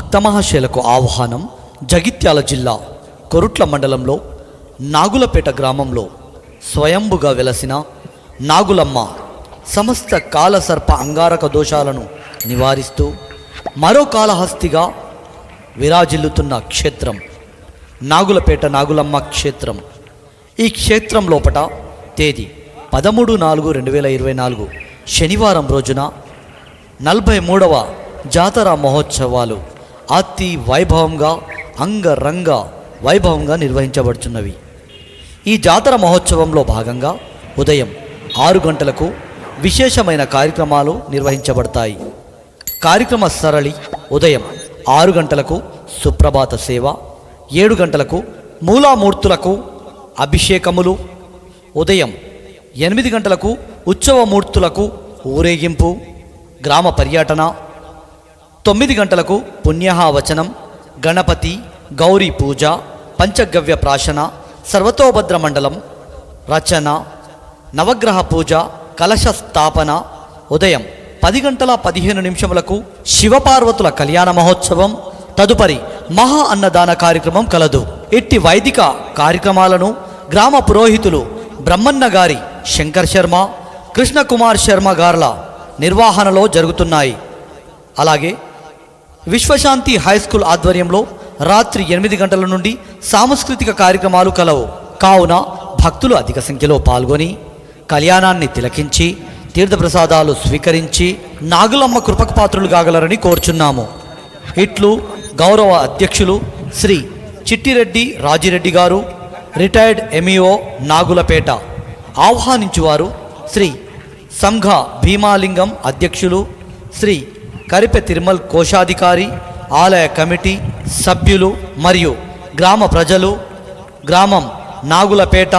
భక్తమహాశైలకు ఆహ్వానం జగిత్యాల జిల్లా కొరుట్ల మండలంలో నాగులపేట గ్రామంలో స్వయంభుగా వెలసిన నాగులమ్మ సమస్త కాలసర్ప అంగారక దోషాలను నివారిస్తూ మరో కాళహస్తిగా విరాజిల్లుతున్న క్షేత్రం నాగులపేట నాగులమ్మ క్షేత్రం. ఈ క్షేత్రం లోపట తేదీ పదమూడు నాలుగు రెండు వేల ఇరవై నాలుగు శనివారం రోజున నలభై మూడవ జాతర మహోత్సవాలు అతి వైభవంగా అంగరంగ వైభవంగా నిర్వహించబడుచున్నవి. ఈ జాతర మహోత్సవంలో భాగంగా ఉదయం ఆరు గంటలకు విశేషమైన కార్యక్రమాలు నిర్వహించబడతాయి. కార్యక్రమ సరళి ఉదయం ఆరు గంటలకు సుప్రభాత సేవ ఏడు గంటలకు మూలామూర్తులకు అభిషేకములు ఉదయం ఎనిమిది గంటలకు ఉత్సవమూర్తులకు ఊరేగింపు గ్రామ పర్యటన తొమ్మిది గంటలకు పుణ్యహావచనం గణపతి గౌరీ పూజ పంచగవ్య ప్రాశన సర్వతోభద్ర మండలం రచన నవగ్రహ పూజ కలశ స్థాపన ఉదయం పది గంటల పదిహేను నిమిషములకు శివపార్వతుల కళ్యాణ మహోత్సవం తదుపరి మహా అన్నదాన కార్యక్రమం కలదు. ఇట్టి వైదిక కార్యక్రమాలను గ్రామ పురోహితులు బ్రహ్మన్న గారి శంకర్ శర్మ కృష్ణకుమార్ శర్మ గార్ల నిర్వహణలో జరుగుతున్నాయి. అలాగే విశ్వశాంతి హై స్కూల్ ఆధ్వర్యంలో రాత్రి ఎనిమిది గంటల నుండి సాంస్కృతిక కార్యక్రమాలు కలవు. కావున భక్తులు అధిక సంఖ్యలో పాల్గొని కళ్యాణాన్ని తిలకించి తీర్థప్రసాదాలు స్వీకరించి నాగులమ్మ కృపకు పాత్రులు కాగలరని కోరుచున్నాము. ఇట్లు గౌరవ అధ్యక్షులు శ్రీ చిట్టిరెడ్డి రాజిరెడ్డి గారు రిటైర్డ్ ఎంఈఓ నాగులపేట. ఆహ్వానించువారు శ్రీ సంఘ భీమాలింగం అధ్యక్షులు శ్రీ కరిపె తిరుమల్ కోశాధికారి ఆలయ కమిటీ సభ్యులు మరియు గ్రామ ప్రజలు గ్రామం నాగులపేట